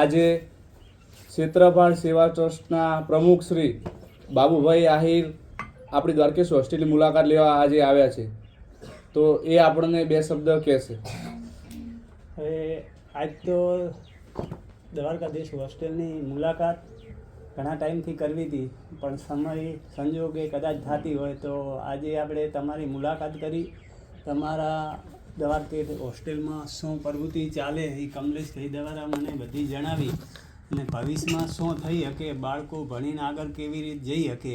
આજે ક્ષેત્રપાળ સેવા ટ્રસ્ટના પ્રમુખ શ્રી બાબુભાઈ આહિર આપણી દ્વારકેશ હોસ્ટેલની મુલાકાત લેવા આજે આવ્યા છે. તો એ આપણને બે શબ્દ કહેશે. હવે આજ તો દ્વારકાધીશ હોસ્ટેલની મુલાકાત ઘણા ટાઈમથી કરવી હતી, પણ સમય સંજોગે કદાચ થતી હોય તો આજે આપણે તમારી મુલાકાત કરી, તમારા દ્વારકેશ હોસ્ટેલમાં શું પ્રવૃત્તિ ચાલે એ કમલેશભાઈ દ્વારા મને બધી જણાવી અને ભવિષ્યમાં શું થઈ શકે, બાળકો ભણીને આગળ કેવી રીતે જઈ શકે,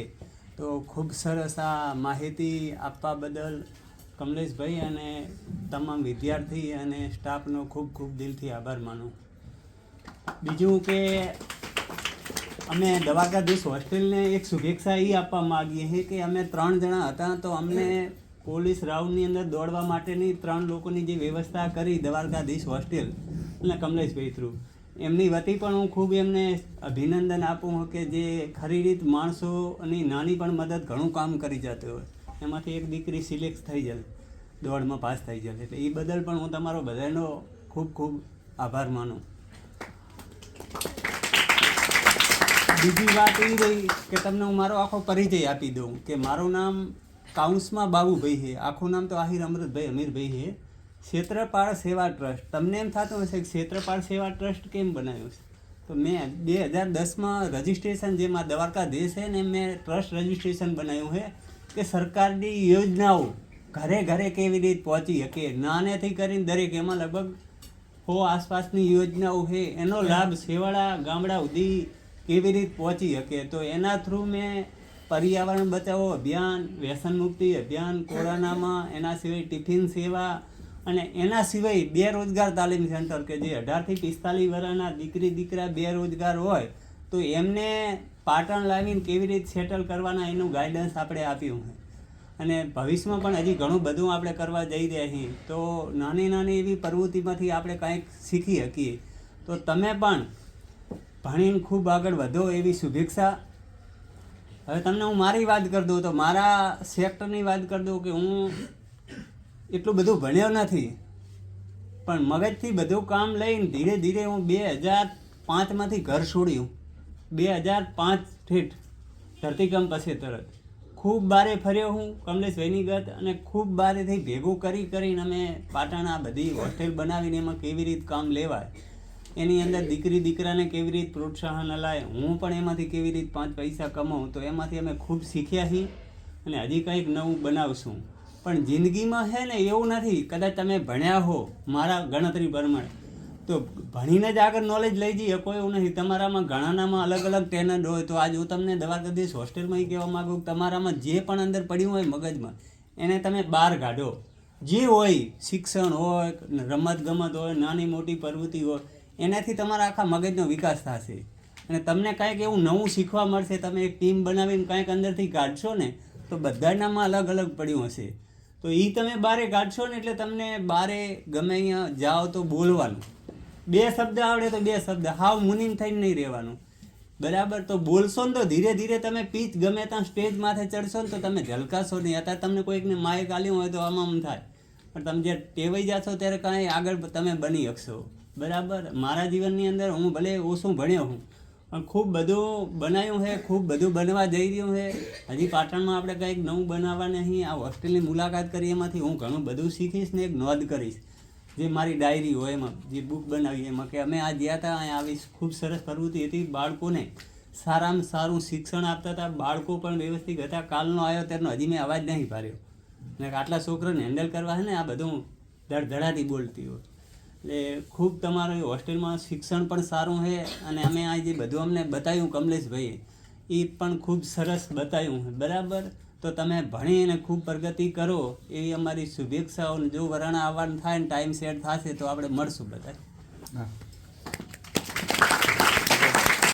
તો ખૂબ સરસ આ માહિતી આપવા બદલ કમલેશભાઈ અને તમામ વિદ્યાર્થી અને સ્ટાફનો ખૂબ ખૂબ દિલથી આભાર માનું. બીજું કે અમે દ્વારકાધીશ હોસ્ટેલને એક શુભેચ્છા એ આપવા માગીએ છીએ કે અમે ત્રણ જણા હતા તો અમને પોલીસ રાઉન્ડની અંદર દોડવા માટેની ત્રણ લોકોની જે વ્યવસ્થા કરી દ્વારકાધીશ હોસ્ટેલ અને કમલેશભાઈ થ્રુ. એમની વતી પણ હું ખૂબ એમને અભિનંદન આપું કે જે ખરી રીત માણસોની નાની પણ મદદ ઘણું કામ કરી જતું હોય. એમાંથી એક દીકરી સિલેક્ટ થઈ જાય દોડમાં પાસ થઈ જાય એટલે એ બદલ પણ હું તમારો બધાનો ખૂબ ખૂબ આભાર માનું. બીજી વાત એ રહી કે તમને હું મારો આખો પરિચય આપી દઉં કે મારું નામ કાઉન્સમાં બાબુભાઈ છે આખું નામ તો આહિર અમૃતભાઈ અમીરભાઈ છે ક્ષેત્રપાળ સેવા ટ્રસ્ટ. તમને એમ થતું હશે કે ક્ષેત્રપાળ સેવા ટ્રસ્ટ કેમ બનાવ્યું છે? તો મેં બે હજાર દસમાં રજિસ્ટ્રેશન જેમાં દ્વારકાધીશ છે ને મેં ટ્રસ્ટ રજિસ્ટ્રેશન બનાવ્યું છે કે સરકારની યોજનાઓ ઘરે ઘરે કેવી રીતે પહોંચી શકે? નાનેથી કરીને દરેક એમાં લગભગ હો આસપાસની યોજનાઓ છે એનો લાભ છેવાડા ગામડા સુધી કેવી રીતે પહોંચી શકે? તો એના થ્રુ મેં પર્યાવરણ બચાવો, અભિયાન, વ્યસન મુક્તિ, અભિયાન, કોરોનામાં, એના સિવાય ટિફિન સેવા અને એના સિવાય બેરોજગાર તાલીમ સેન્ટર કે જે અઢારથી પિસ્તાલીસ વર્ષના દીકરી, દીકરા બેરોજગાર હોય, તો એમને પાટણ લાવીને કેવી રીતે સેટલ કરવાના એનું ગાઈડન્સ આપણે આપ્યું છે. અને ભવિષ્યમાં પણ હજી ઘણું બધું આપણે કરવા જઈ રહ્યા છીએ. તો નાની નાની એવી પ્રવૃત્તિમાંથી આપણે કાંઈક શીખી શકીએ. તો તમે પણ ભણીને ખૂબ આગળ વધો એવી શુભેચ્છા. હવે તમને હું મારી વાત કરી દઉં તો મારા સેક્ટરની વાત કરી દઉં કે હું એટલું બધું ભણ્યો નથી. પણ મગજથી બધું કામ લઈને ધીરે ધીરે હું બે હજાર પાંચમાંથી ઘર છોડ્યું. બે હજાર પાંચ ઠેઠ ધરતીકંપ પછી તરત. ખૂબ બારે ફર્યો હું કમલેશભાઈની ગત અને ખૂબ બારેથી ભેગું કરી કરીને અમે પાટણ આ બધી હોસ્ટેલ બનાવીને એમાં કેવી રીતે કામ લેવાય. એની અંદર દીકરી, દીકરાને કેવી રીતે પ્રોત્સાહન અલાય? હું પણ એમાંથી કેવી રીતે પાંચ પૈસા કમાઉં? તો એમાંથી અમે ખૂબ શીખ્યા છીએ અને હજી કંઈક નવું બનાવશું. પણ જિંદગીમાં છે ને એવું નથી. કદાચ તમે ભણ્યા હો મારા ગણતરી પ્રમાણે. તો ભણીને જ આગળ નોલેજ લઈ જઈએ, કોઈ એવું નથી. તમારામાં ઘણાનામાં અલગ અલગ ટેલેન્ટ હોય. તો આજ હું તમને દ્વારકાધીશ હોસ્ટેલમાં એ કહેવા માગું તમારામાં જે પણ અંદર પડ્યું હોય મગજમાં, એને તમે બહાર કાઢો. જે હોય, શિક્ષણ હોય, રમત ગમત હોય, નાની મોટી પ્રવૃત્તિ હોય એનાથી તમારા આખા મગજનો વિકાસ થશે. અને તમને કાંઈક એવું નવું શીખવા મળશે, તમે એક ટીમ બનાવીને કાંઈક અંદરથી કાઢશો ને, તો બધાનામાં અલગ અલગ પડ્યું હશે. તો એ તમે બારે કાઢશો ને એટલે તમને બારે ગમે અહીંયા જાઓ તો બોલવાનું. બે શબ્દ આવડે તો બે શબ્દ, હાવ મુનીમ થઈને નહીં રહેવાનું. બરાબર? તો બોલશો ને તો ધીરે ધીરે તમે પીચ ગમે ત્યાં સ્ટેજ માથે ચડશો ને તો તમે ઝલકાશો નહીં. અત્યારે તમને કોઈકને માયક આલ્યું હોય તો આમ આમ થાય. પણ તમે જે ટેવાઈ જશો ત્યારે કાંઈ આગળ તમે બની શકશો. બરાબર? મારા જીવનની અંદર હું ભલે ઓછું ભણ્યો હું, પણ ખૂબ બધું બનાવ્યું છે ખૂબ બધું બનવા જઈ રહ્યું છે હજી પાટણમાં આપણે કંઈક નવું બનાવવા નહીં, આ હોસ્ટેલની મુલાકાત કરી, એમાંથી હું ઘણું બધું શીખીશ ને એક નોંધ કરીશ. જે મારી ડાયરી હોય, એમાં જે બુક બનાવી, એમાં કે અમે આ ગયા હતા અહીંયા આવી ખૂબ સરસ પ્રવૃત્તિ હતી. બાળકોને સારામાં સારું શિક્ષણ આપતા હતા. બાળકો પણ વ્યવસ્થિત હતા. કાલનો આવ્યો ત્યારનો, હજી મેં અવાજ નહીં પાડ્યો. ને આટલા છોકરાને હેન્ડલ કરવા છે ને, આ બધું ધડધડાથી બોલતી હોય. એટલે ખૂબ તમારું હોસ્ટેલમાં શિક્ષણ પણ સારું છે અને અમે આ જે બધું અમને બતાવ્યું કમલેશભાઈએ એ પણ ખૂબ સરસ બતાવ્યું બરાબર? તો તમે ભણી અને ખૂબ પ્રગતિ કરો એવી અમારી શુભેચ્છાઓ. જો વરાણા આવવાનું થાય ને ટાઈમ સેટ થશે તો આપણે મળશું બધા